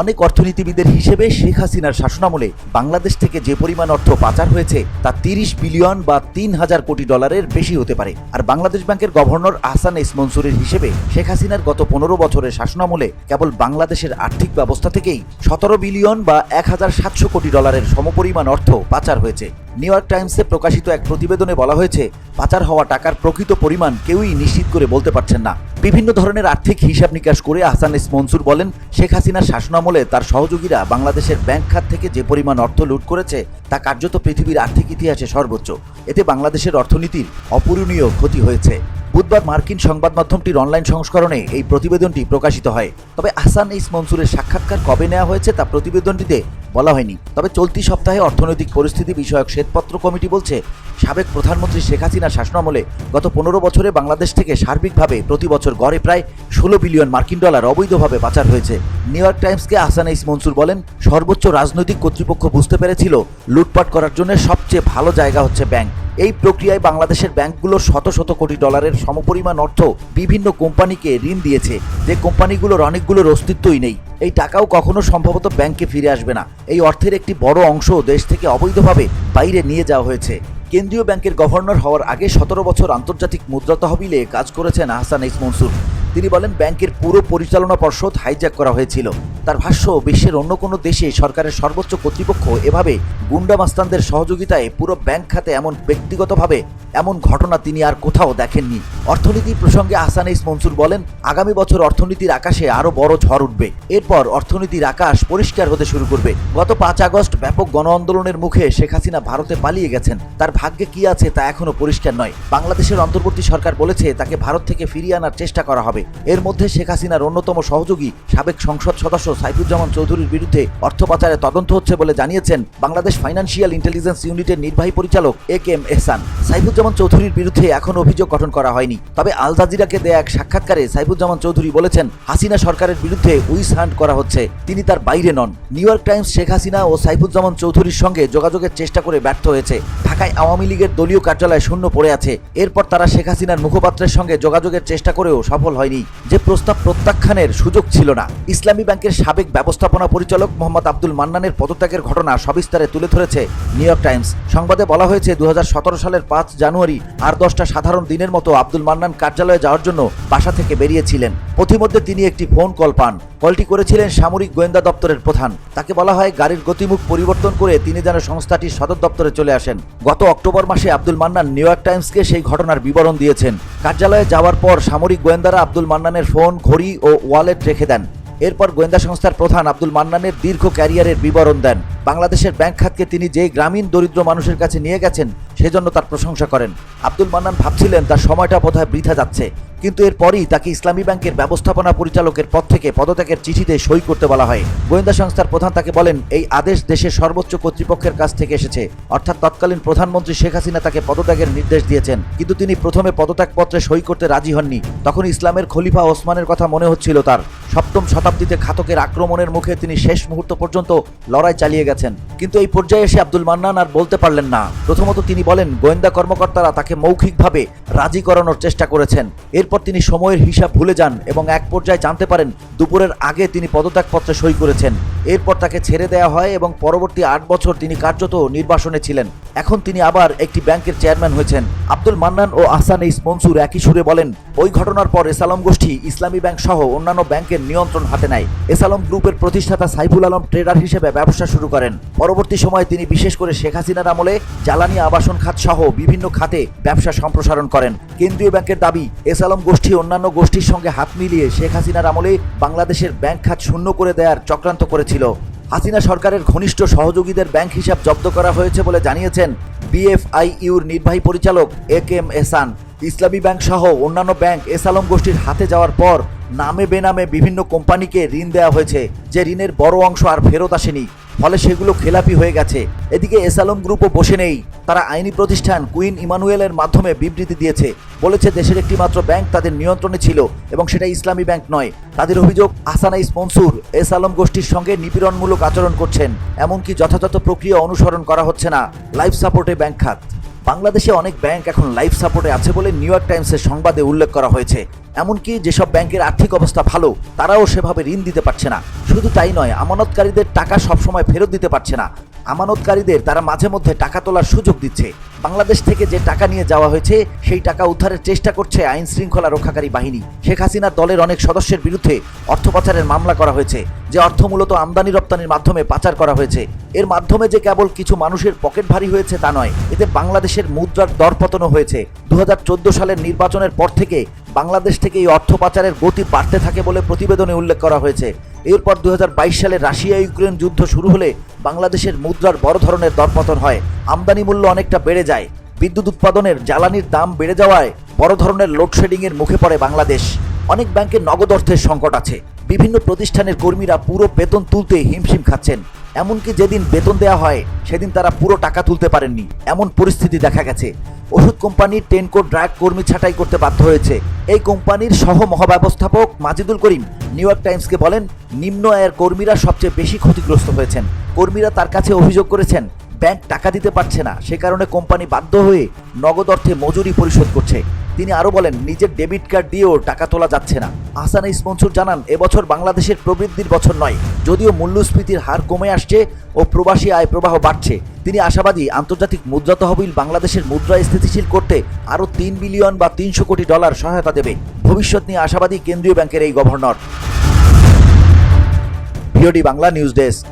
অনেক অর্থনীতিবিদের হিসেবে শেখ হাসিনার শাসনামলে বাংলাদেশ থেকে যে পরিমাণ অর্থ পাচার হয়েছে, তা তিরিশ বিলিয়ন বা তিন হাজার কোটি ডলারের বেশি হতে পারে। আর বাংলাদেশ ব্যাংকের গভর্নর আহসান এস মনসুরের হিসেবে শেখ হাসিনার গত পনেরো বছরের শাসনামলে কেবল বাংলাদেশের আর্থিক ব্যবস্থা থেকেই সতেরো বিলিয়ন বা এক হাজার সাতশো কোটি ডলারের সমপরিমাণ অর্থ পাচার হয়েছে। নিউ ইয়র্ক টাইমসে প্রকাশিত এক প্রতিবেদনে বলা হয়েছে, পাচার হওয়া টাকার প্রকৃত পরিমাণ কেউই নিশ্চিত করে বলতে পারছেন না। বিভিন্ন ধরনের আর্থিক হিসাব নিকাশ করে আহসান এস মনসুর বলেন, শেখ হাসিনার শাসনামলে তার সহযোগীরা বাংলাদেশের ব্যাংক খাত থেকে যে পরিমাণ অর্থ লুট করেছে, তা কার্যত পৃথিবীর আর্থিক ইতিহাসে সর্বোচ্চ। এতে বাংলাদেশের অর্থনীতির অপূরণীয় ক্ষতি হয়েছে। বুধবার মার্কিন সংবাদ মাধ্যমটির অনলাইন সংস্করণে এই প্রতিবেদনটি প্রকাশিত হয়। তবে আহসান ইস মনসুরের সাক্ষাৎকার কবে নেওয়া হয়েছে তা প্রতিবেদনটিতে বলা হয়নি। তবে চলতি সপ্তাহে অর্থনৈতিক পরিস্থিতি বিষয়ক শ্বেতপত্র কমিটি বলছে, সাবেক প্রধানমন্ত্রী শেখ হাসিনার শাসনামলে গত পনেরো বছরে বাংলাদেশ থেকে সার্বিকভাবে প্রতি বছর গড়ে প্রায় ষোলো বিলিয়ন মার্কিন ডলার অবৈধভাবে পাচার হয়েছে। নিউ ইয়র্ক টাইমসকে আহসান ইস মনসুর বলেন, সর্বোচ্চ রাজনৈতিক কর্তৃপক্ষ বুঝতে পেরেছিল, লুটপাট করার জন্য সবচেয়ে ভালো জায়গা হচ্ছে ব্যাংক। এই প্রক্রিয়ায় বাংলাদেশের ব্যাংকগুলো শত শত কোটি ডলারের সমপরিমাণ অর্থ বিভিন্ন কোম্পানিকে ঋণ দিয়েছে। যে কোম্পানিগুলোর অনেকগুলোর অস্তিত্বই নেই। এই টাকাও কখনো সম্ভবত ব্যাংকে ফিরে আসবে না। এই অর্থের একটি বড় অংশ দেশ থেকে অবৈধভাবে বাইরে নিয়ে যাওয়া হয়েছে। কেন্দ্রীয় ব্যাংকের গভর্নর হওয়ার আগে সতেরো বছর আন্তর্জাতিক মুদ্রা তহবিলে কাজ করেছেন আহসান ইস মনসুর। তিনি বলেন, ব্যাংকের পুরো পরিচালনা পর্ষদ হাইজ্যাক করা হয়েছিল। তার ভাষ্য, বিশ্বের অন্য কোনো দেশে সরকারের সর্বোচ্চ কর্তৃপক্ষ এভাবে গুন্ডা মাস্তানদের সহযোগিতায় পুরো ব্যাংক খাতে এমন ব্যক্তিগতভাবে এমন ঘটনা তিনি আর কোথাও দেখেননি। অর্থনীতি প্রসঙ্গে আহসান ইস মনসুর বলেন, আগামী বছর অর্থনীতির আকাশে আরও বড় ঝড় উঠবে। এরপর অর্থনীতির আকাশ পরিষ্কার হতে শুরু করবে। গত পাঁচ আগস্ট ব্যাপক গণ আন্দোলনের মুখে শেখ হাসিনা ভারতে পালিয়ে গেছেন। তার ভাগ্যে কি আছে তা এখনও পরিষ্কার নয়। বাংলাদেশের অন্তর্বর্তী সরকার বলেছে, তাকে ভারত থেকে ফিরিয়ে আনার চেষ্টা করা হবে। এর মধ্যে শেখ হাসিনার অন্যতম সহযোগী, সাবেক সংসদ সদস্য সাইফুজ্জামান চৌধুরীর বিরুদ্ধে অর্থ পাচারে তদন্ত হচ্ছে বলে জানিয়েছেন বাংলাদেশ ফাইন্যান্সিয়াল ইন্টেলিজেন্স ইউনিটের নির্বাহী পরিচালক এ কে এম এহসান। সাইফুজ্জামান চৌধুরীর বিরুদ্ধে এখন অভিযোগ গঠন করা হয়নি। তবে আল জাজিরাকে দেয়া এক সাক্ষাৎকারে সাইফুজ্জামান চৌধুরী বলেছেন, হাসিনা সরকারের বিরুদ্ধে উইস হান্ট করা হচ্ছে। তিনি তার বাইরে নন। New York Times Sheikh Hasina ও সাইফুজ্জামান চৌধুরীর সঙ্গে যোগাযোগের চেষ্টা করে ব্যর্থ হয়েছে। ঢাকায় আওয়ামী লীগের দলীয় কার্যালয় শূন্য পড়ে আছে। এরপর তারা শেখ হাসিনার মুখপাত্রের সঙ্গে যোগাযোগের চেষ্টা করেও সফল হয়নি। যে প্রস্তাব প্রত্যাখ্যানের সুযোগ ছিল না। ইসলামী ব্যাংকের সাবেক ব্যবস্থাপনা পরিচালক মোহাম্মদ আব্দুল মান্নানের পদত্যাগের ঘটনা সবিস্তারে তুলে ধরেছে নিউ ইয়র্ক টাইমস। সংবাদে বলা হয়েছে দু হাজার সতেরো সালের পাঁচ জানুয়ারি আর দশটা সাধারণ দিনের মতো আব্দুল মান্নান কার্যালয়ে যাওয়ার জন্য বাসা থেকে বেরিয়েছিলেন। পথিমধ্যে তিনি একটি ফোন কল পান। কলটি করেছিলেন সামরিক গোয়েন্দা দপ্তরের প্রধান। তাকে বলা হয় গাড়ির গতিমুখ পরিবর্তন করে তিনি যেন সংস্থাটির সদর দপ্তরে চলে আসেন। গত অক্টোবর মাসে আব্দুল মান্নান নিউ ইয়র্ক টাইমসকে সেই ঘটনার বিবরণ দিয়েছেন। কার্যালয়ে যাওয়ার পর সামরিক গোয়েন্দারা আব্দুল মান্নানের ফোন, ঘড়ি ও ওয়ালেট রেখে দেন। এরপর গোয়েন্দা সংস্থার প্রধান আব্দুল মান্নানের দীর্ঘ ক্যারিয়ারের বিবরণ দেন। বাংলাদেশের ব্যাংক খাতকে তিনি যে গ্রামীণ দরিদ্র মানুষের কাছে নিয়ে গেছেন সেজন্য তার প্রশংসা করেন। আব্দুল মান্নান ভাবছিলেন তার সময়টা বোধহয় বৃথা যাচ্ছে, কিন্তু এরপরই তাকে ইসলামী ব্যাংকের ব্যবস্থাপনা পরিচালকের পদ থেকে পদত্যাগের চিঠিতে সই করতে বলা হয়। গোয়েন্দা সংস্থার প্রধান তাকে বলেন, এই আদেশ দেশের সর্বোচ্চ কর্তৃপক্ষের কাছ থেকে এসেছে। অর্থাৎ তৎকালীন প্রধানমন্ত্রী শেখ হাসিনা তাকে পদত্যাগের নির্দেশ দিয়েছেন, কিন্তু তিনি প্রথমে পদত্যাগপত্রে সই করতে রাজি হননি। তখন ইসলামের খলিফা ওসমানের কথা মনে হচ্ছিল তার। সপ্তম শতাব্দীতে ঘাতকের আক্রমণের মুখে তিনি শেষ মুহূর্ত পর্যন্ত লড়াই চালিয়ে গেছেন। কিন্তু এই পর্যায়ে এসে আব্দুল মান্নান আর বলতে পারলেন না। প্রথমত তিনি বলেন, গোয়েন্দা কর্মকর্তারা তাকে মৌখিকভাবে রাজি করানোর চেষ্টা করেছেন। এরপর তিনি সময়ের হিসাব ভুলে যান এবং এক পর্যায়ে জানতে পারেন, দুপুরের আগে তিনি পদত্যাগপত্রে সই করেছেন। এরপর তাকে ছেড়ে দেওয়া হয় এবং পরবর্তী আট বছর তিনি কার্যত নির্বাসনে ছিলেন। এখন তিনি আবার একটি ব্যাংকের চেয়ারম্যান হয়েছেন। আব্দুল মান্নান ও আহসান ইস মনসুর একই সুরে বলেন, ওই ঘটনার পর এসালম গোষ্ঠী, ইসলামী ব্যাংক সহ অন্যান্য ব্যাংকের নিয়ন্ত্রণ হাতে নেয়। এসালম গ্রুপের প্রতিষ্ঠাতা সাইফুল আলম ট্রেডার হিসেবে ব্যবসা শুরু করেন। পরবর্তী সময়ে তিনি বিশেষ করে শেখ হাসিনার আমলে জ্বালানি আবাসন খাত সহ বিভিন্ন খাতে ব্যবসা সম্প্রসারণ করেন। কেন্দ্রীয় ব্যাংকের দাবি এসালম গোষ্ঠী অন্যান্য গোষ্ঠীর সঙ্গে হাত মিলিয়ে শেখ হাসিনার আমলে বাংলাদেশের ব্যাংক খাত শূন্য করে দেয়ার চক্রান্ত করেছিল। হাসিনা সরকারের ঘনিষ্ঠ সহযোগীদের ব্যাংক হিসাব জব্দ করা হয়েছে বলে জানিয়েছেন বিএফআইইউর নির্বাহী পরিচালক এ কে এম এসান ইসলামী ব্যাংক সহ অন্যান্য ব্যাংক এসালম গোষ্ঠীর হাতে যাওয়ার পর নামে বেনামে বিভিন্ন কোম্পানিকে ঋণ দেওয়া হয়েছে, যে ঋণের বড় অংশ আর ফেরত আসেনি। ফলে সেগুলো খেলাপি হয়ে গেছে। এদিকে এসালম গ্রুপও বসে নেই। তারা আইনি প্রতিষ্ঠান কুইন ইমানুয়েলের মাধ্যমে বিবৃতি দিয়েছে। বলেছে দেশের একটি মাত্র ব্যাংক তাদের নিয়ন্ত্রণে ছিল এবং সেটা ইসলামী ব্যাংক নয়। তাদের অভিযোগ আসানাইস মনসুর এস আলম গোষ্ঠীর সঙ্গে নিপীড়নমূলক আচরণ করছেন। এমনকি যথাযথ প্রক্রিয়া অনুসরণ করা হচ্ছে না। লাইফ সাপোর্টে ব্যাংক খাত। বাংলাদেশে অনেক ব্যাংক এখন লাইফ সাপোর্টে আছে বলে নিউ ইয়র্ক টাইমসের সংবাদে উল্লেখ করা হয়েছে। এমনকি যেসব ব্যাংকের আর্থিক অবস্থা ভালো, তারাও সেভাবে ঋণ দিতে পারছে না। শুধু তাই নয়, আমানতকারীদের টাকা সবসময় ফেরত দিতে পারছে না। আমানতকারীদের তারা মাঝে মধ্যে টাকা তোলার সুযোগ দিচ্ছে। বাংলাদেশ থেকে যে টাকা নিয়ে যাওয়া হয়েছে, সেই টাকা উদ্ধারের চেষ্টা করছে আইন শৃঙ্খলা রক্ষাকারী বাহিনী। শেখ হাসিনার দলের অনেক সদস্যের বিরুদ্ধে অর্থ পাচারের মামলা করা হয়েছে, যে অর্থ মূলত আমদানি রপ্তানির মাধ্যমে পাচার করা হয়েছে। এর মাধ্যমে যে কেবল কিছু মানুষের পকেট ভারী হয়েছে তা নয়, এতে বাংলাদেশের মুদ্রার দরপতনও হয়েছে। দু হাজার চোদ্দ সালের নির্বাচনের পর থেকে বাংলাদেশ থেকে এই অর্থ পাচারের গতি বাড়তে থাকে বলে প্রতিবেদনে উল্লেখ করা হয়েছে। এরপর দু হাজার বাইশ সালে রাশিয়া ইউক্রেন যুদ্ধ শুরু হলে বাংলাদেশের মুদ্রার বড় ধরনের দরপতন হয়। আমদানি মূল্য অনেকটা বেড়ে যায়। বিদ্যুৎ উৎপাদনের, জ্বালানির দাম বেড়ে যাওয়ায় বড় ধরনের লোডশেডিং এর মুখে পড়ে বাংলাদেশ। অনেক ব্যাংকের নগদ অর্থের সংকট আছে। বিভিন্ন প্রতিষ্ঠানের কর্মীরা পুরো বেতন তুলতে হিমশিম খাচ্ছেন। এমনকি যেদিন বেতন দেওয়া হয়, সেদিন তারা পুরো টাকা তুলতে পারেননি। এমন পরিস্থিতি দেখা গেছে। ওষুধ কোম্পানির টেনকো ড্রাগ কর্মী ছাঁটাই করতে বাধ্য হয়েছে। এই কোম্পানির সহ মহাব্যবস্থাপক মাজিদুল করিম নিউ ইয়র্ক টাইমসকে বলেন, নিম্ন আয়ের কর্মীরা সবচেয়ে বেশি ক্ষতিগ্রস্ত হয়েছেন। কর্মীরা তার কাছে অভিযোগ করেছেন, ব্যাংক টাকা দিতে পারছে না। সে কারণে কোম্পানি বাধ্য হয়ে নগদ অর্থে মজুরি পরিশোধ করছে। তিনি আরও বলেন, নিজের ডেবিট কার্ড দিয়েও টাকা তোলা যাচ্ছে না। আহসান ইসমনসুর জানান, এবছর বাংলাদেশের প্রবৃদ্ধির বছর নয়, যদিও মূল্যস্ফীতির হার কমে আসছে ও প্রবাসী আয় প্রবাহ বাড়ছে। তিনি আশাবাদী, আন্তর্জাতিক মুদ্রা তহবিল বাংলাদেশের মুদ্রা স্থিতিশীল করতে আরও তিন বিলিয়ন বা তিনশো কোটি ডলার সহায়তা দেবে। ভবিষ্যৎ নিয়ে আশাবাদী কেন্দ্রীয় ব্যাংকের এই governor. VOD Bangla news desk.